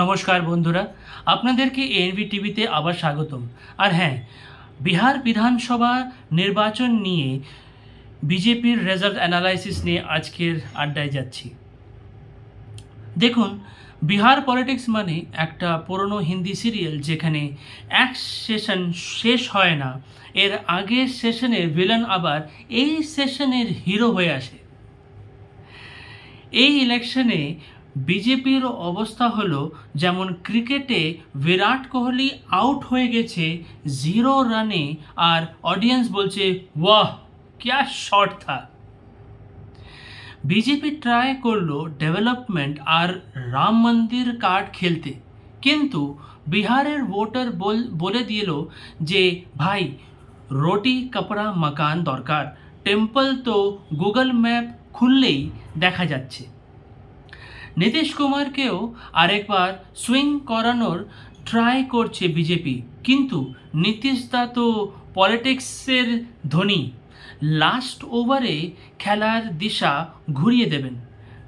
নমস্কার বন্ধুরা, আপনাদেরকে এনভি টিভিতে আবার স্বাগতম। আর হ্যাঁ বিহার বিধানসভা নির্বাচন নিয়ে বিজেপির রেজাল্ট অ্যানালাইসিস নিয়ে আজকের আড্ডায় যাচ্ছি। দেখুন, বিহার পলিটিক্স মানে একটা পুরনো হিন্দি সিরিয়াল যেখানে এক সেশন শেষ হয় না, এর আগের সেশনের ভিলেন আবার এই সেশনের হিরো হয়ে আসে। এই ইলেকশনে বিজেপির অবস্থা হলো যেমন ক্রিকেটে বিরাট কোহলি আউট হয়ে গেছে জিরো রানে আর অডিয়েন্স বলছে, ওয়াহ, ক্যা শট থা বিজেপি ট্রাই করল ডেভেলপমেন্ট আর রাম মন্দির কার্ড খেলতে। কিন্তু বিহারের ভোটার বল- বলে দিল যে, ভাই, রোটি, কাপড়া, মাকান দরকার। টেম্পল তো গুগল ম্যাপ খুললেই দেখা যাচ্ছে। নীতিশ কুমারকেও আরেকবার সুইং করানোর ট্রাই করছে বিজেপি। কিন্তু নীতিশ দা তো পলিটিক্সের ধনী। লাস্ট ওভারে খেলার দিশা ঘুরিয়ে দেবেন।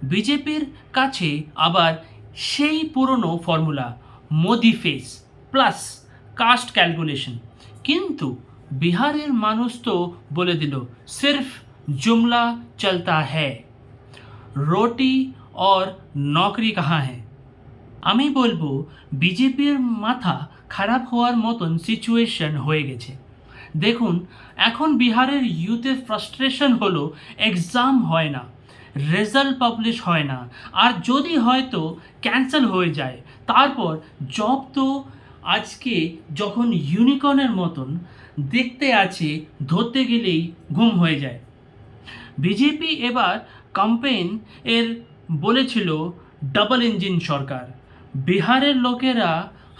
বিজেপির কাছে আবার সেই পুরনো formula, Modi face, plus caste calculation. কিন্তু বিহারের মানুষ তো বলে দিল, সির্ফ জুমলা চলতা হ্যায়। রোটি और নকরি কাহা হ্যাঁ আমি বলব, বিজেপির মাথা খারাপ হওয়ার মতন সিচুয়েশন হয়ে গেছে। দেখুন, এখন বিহারের ইউথের ফ্রাস্ট্রেশন হলো এক্সাম হয় না রেজাল্ট পাবলিশ হয় না, আর যদি হয়তো ক্যান্সেল হয়ে যায়, তারপর জব তো আজকে যখন ইউনিকর্নের মতন দেখতে আছে, ধরতে গেলেই ঘুম হয়ে যায়। বিজেপি এবার ক্যাম্পেইন এর বলেছিল ডাবল ইঞ্জিন সরকার। বিহারের লোকেরা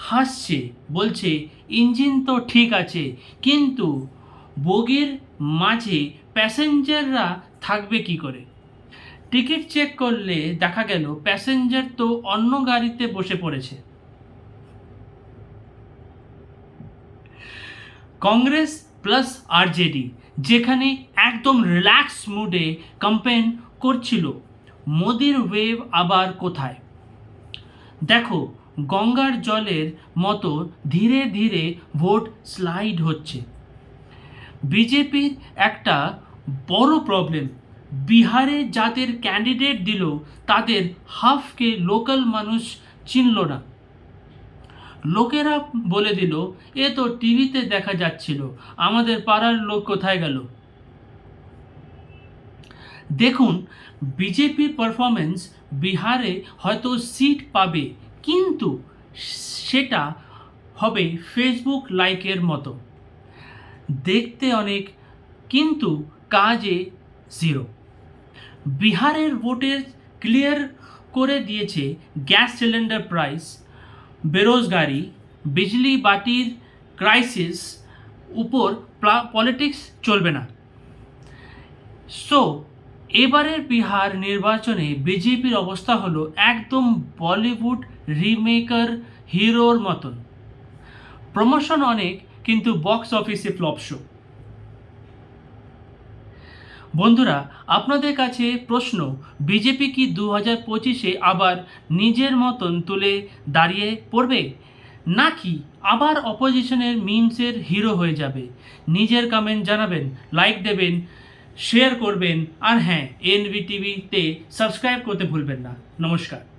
হাসছে, বলছে ইঞ্জিন তো ঠিক আছে, কিন্তু বগির মাঝে প্যাসেঞ্জাররা থাকবে কি করে? টিকিট চেক করলে দেখা গেল প্যাসেঞ্জার তো অন্য গাড়িতে বসে পড়েছে। কংগ্রেস প্লাস আরজেডি যেখানে একদম রিল্যাক্স মুডে ক্যাম্পেইন করছিল। মোদির ওয়েভ আবার কোথায়? দেখো, গঙ্গার জলের মতো ধীরে ধীরে ভোট স্লাইড হচ্ছে। বিজেপির একটা বড় প্রবলেম বিহারে যাদের ক্যান্ডিডেট দিল, তাদের হাফকে লোকাল মানুষ চিনল না। লোকেরা বলে দিল, এ তো টিভিতে দেখা যাচ্ছিল, আমাদের পাড়ার লোক কোথায় গেল? দেখুন বিজেপির পারফরমেন্স বিহারে হয়তো সিট পাবে, কিন্তু সেটা হবে ফেসবুক লাইকের মতো। দেখতে অনেক, কিন্তু কাজে জিরো বিহারের ভোটের ক্লিয়ার করে দিয়েছে গ্যাস সিলিন্ডার প্রাইস বেরোজগারি, বিজলি বাটির ক্রাইসিস উপর পলিটিক্স চলবে না। সো এবারের বিহার নির্বাচনে বিজেপির অবস্থা হলো একদম বলিউড রিমেকার হিরোর মতন। প্রমোশন অনেক, কিন্তু বক্স অফিসে ফ্লপ শো। বন্ধুরা, আপনাদের কাছে প্রশ্ন, বিজেপি কি দু হাজার পঁচিশে আবার নিজের মতন তুলে দাঁড়িয়ে পড়বে? নাকি আবার অপোজিশনের মিমসের হিরো হয়ে যাবে? নিজের কমেন্ট জানাবেন লাইক দেবেন শেয়ার করবেন আর হ্যাঁ এনবি টিভিতে সাবস্ক্রাইব করতে ভুলবেন না। নমস্কার।